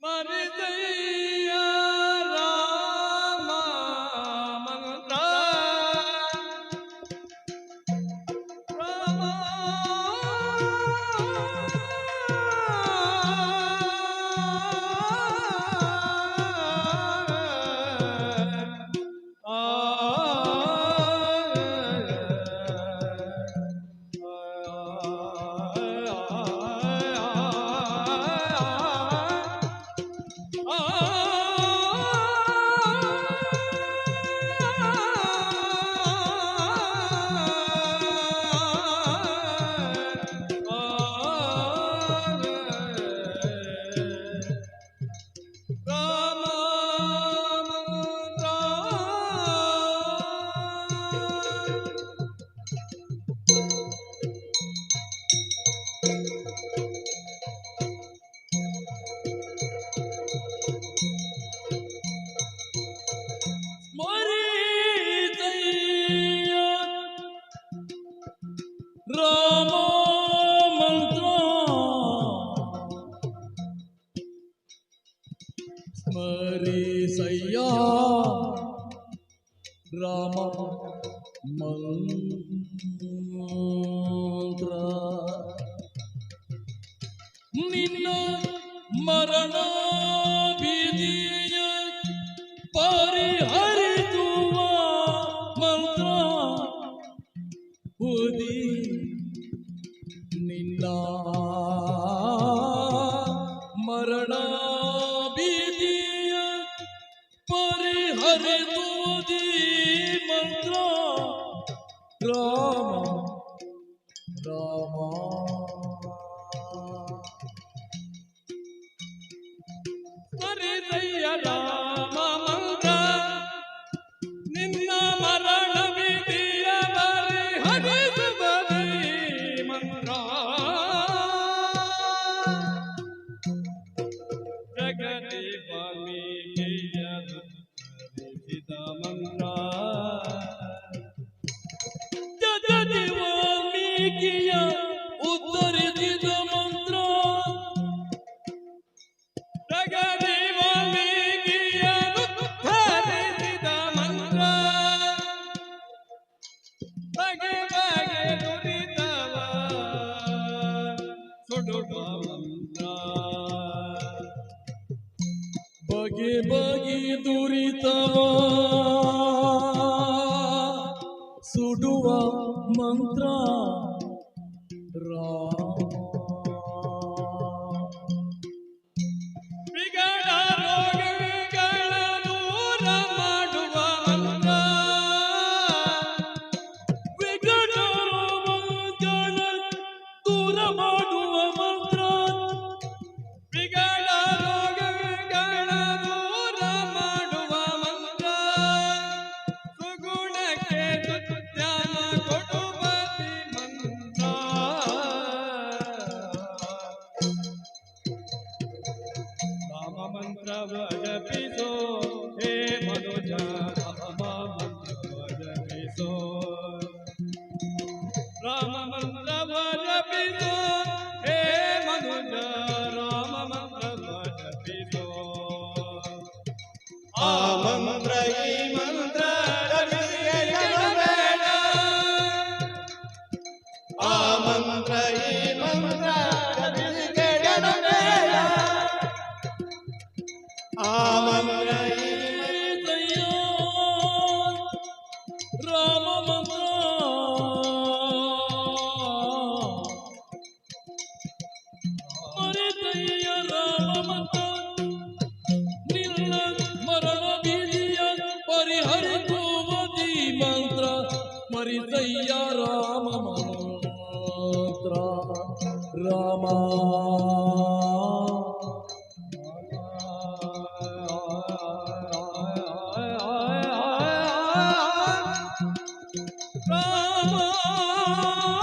Money. मरी सैया। राम मंत्र। निन्न मरणा પરિહર દૂધી મંત્ર. રામ રામ. અરે દયા ಬಗೆ ಬಗೆ ದುರಿತವ ಸುಡುವ ಮಂತ್ರ. ರಾಮ మనోజ రామ మంత్ర పిసో రామ మంత్ర భజ పిసో హే మనోజ రామ మంత్ర భజ పిసో ఆ మంత్ర ఈ మంత్ర రవి ఆ ತ್ವರಿತಯ್ಯ ರಾಮ ಮಾತ್ರ ರಾಮ ರಾಮ